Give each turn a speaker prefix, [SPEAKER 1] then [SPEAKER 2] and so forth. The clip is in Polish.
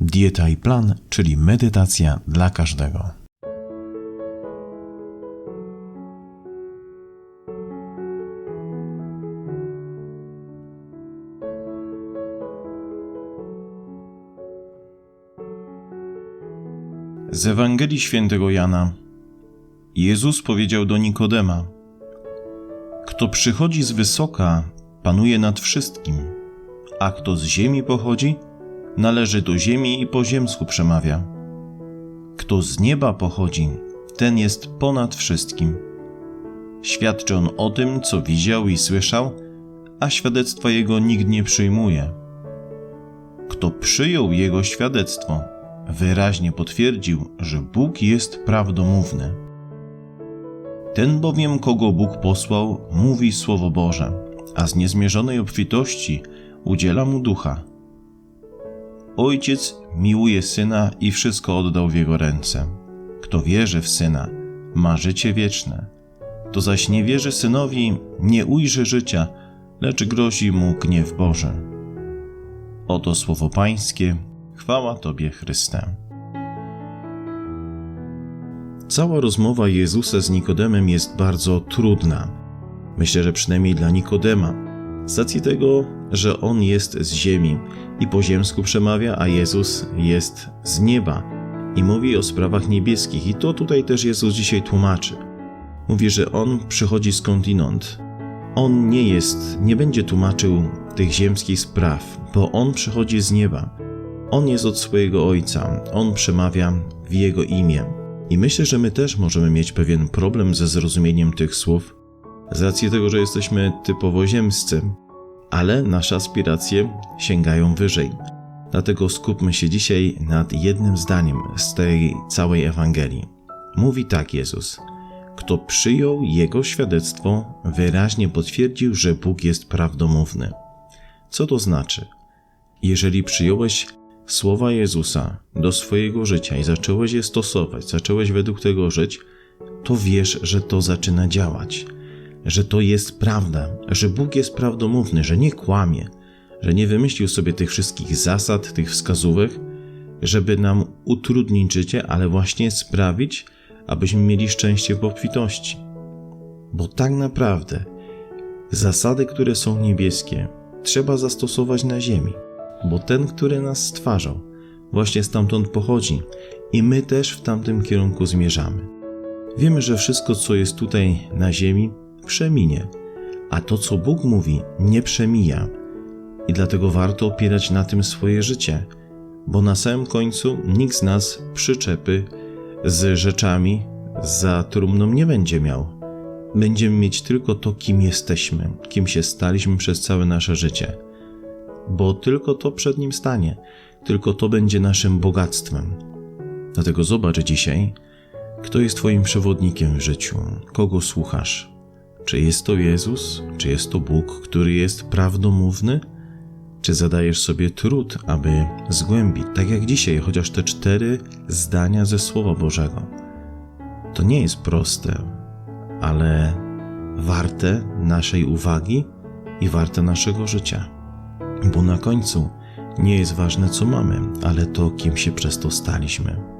[SPEAKER 1] Dieta i plan, czyli medytacja dla każdego. Z Ewangelii Świętego Jana. Jezus powiedział do Nikodema: Kto przychodzi z wysoka, panuje nad wszystkim, a kto z ziemi pochodzi, należy do ziemi i po ziemsku przemawia. Kto z nieba pochodzi, ten jest ponad wszystkim. Świadczy on o tym, co widział i słyszał, a świadectwa jego nikt nie przyjmuje. Kto przyjął jego świadectwo, wyraźnie potwierdził, że Bóg jest prawdomówny. Ten bowiem, kogo Bóg posłał, mówi Słowo Boże, a z niezmierzonej obfitości udziela mu ducha. Ojciec miłuje syna i wszystko oddał w jego ręce. Kto wierzy w syna, ma życie wieczne. Kto zaś nie wierzy synowi, nie ujrzy życia, lecz grozi mu gniew Boży. Oto słowo Pańskie, chwała Tobie, Chryste. Cała rozmowa Jezusa z Nikodemem jest bardzo trudna. Myślę, że przynajmniej dla Nikodema, z racji tego, że on jest z ziemi i po ziemsku przemawia, a Jezus jest z nieba i mówi o sprawach niebieskich. I to tutaj też Jezus dzisiaj tłumaczy. Mówi, że on przychodzi skądinąd. On nie jest, nie będzie tłumaczył tych ziemskich spraw, bo on przychodzi z nieba. On jest od swojego Ojca, on przemawia w Jego imię. I myślę, że my też możemy mieć pewien problem ze zrozumieniem tych słów, z racji tego, że jesteśmy typowo ziemscy, ale nasze aspiracje sięgają wyżej. Dlatego skupmy się dzisiaj nad jednym zdaniem z tej całej Ewangelii. Mówi tak Jezus: Kto przyjął Jego świadectwo, wyraźnie potwierdził, że Bóg jest prawdomówny. Co to znaczy? Jeżeli przyjąłeś słowa Jezusa do swojego życia i zacząłeś je stosować, zacząłeś według tego żyć, to wiesz, że to zaczyna działać, że to jest prawda, że Bóg jest prawdomówny, że nie kłamie, że nie wymyślił sobie tych wszystkich zasad, tych wskazówek, żeby nam utrudnić życie, ale właśnie sprawić, abyśmy mieli szczęście w obfitości. Bo tak naprawdę zasady, które są niebieskie, trzeba zastosować na ziemi bo ten, który nas stwarzał, właśnie stamtąd pochodzi i my też w tamtym kierunku zmierzamy. Wiemy, że wszystko, co jest tutaj na ziemi, przeminie, a to, co Bóg mówi, nie przemija. I dlatego warto opierać na tym swoje życie, bo na samym końcu nikt z nas przyczepy z rzeczami za trumną nie będzie miał. Będziemy mieć tylko to, kim jesteśmy, kim się staliśmy przez całe nasze życie bo tylko to przed nim stanie, tylko to będzie naszym bogactwem. Dlatego zobacz dzisiaj, kto jest Twoim przewodnikiem w życiu, kogo słuchasz. Czy jest to Jezus, czy jest to Bóg, który jest prawdomówny? Czy zadajesz sobie trud, aby zgłębić, tak jak dzisiaj, chociaż te cztery zdania ze Słowa Bożego? To nie jest proste, ale warte naszej uwagi i warte naszego życia bo na końcu nie jest ważne, co mamy, ale to, kim się przez to staliśmy.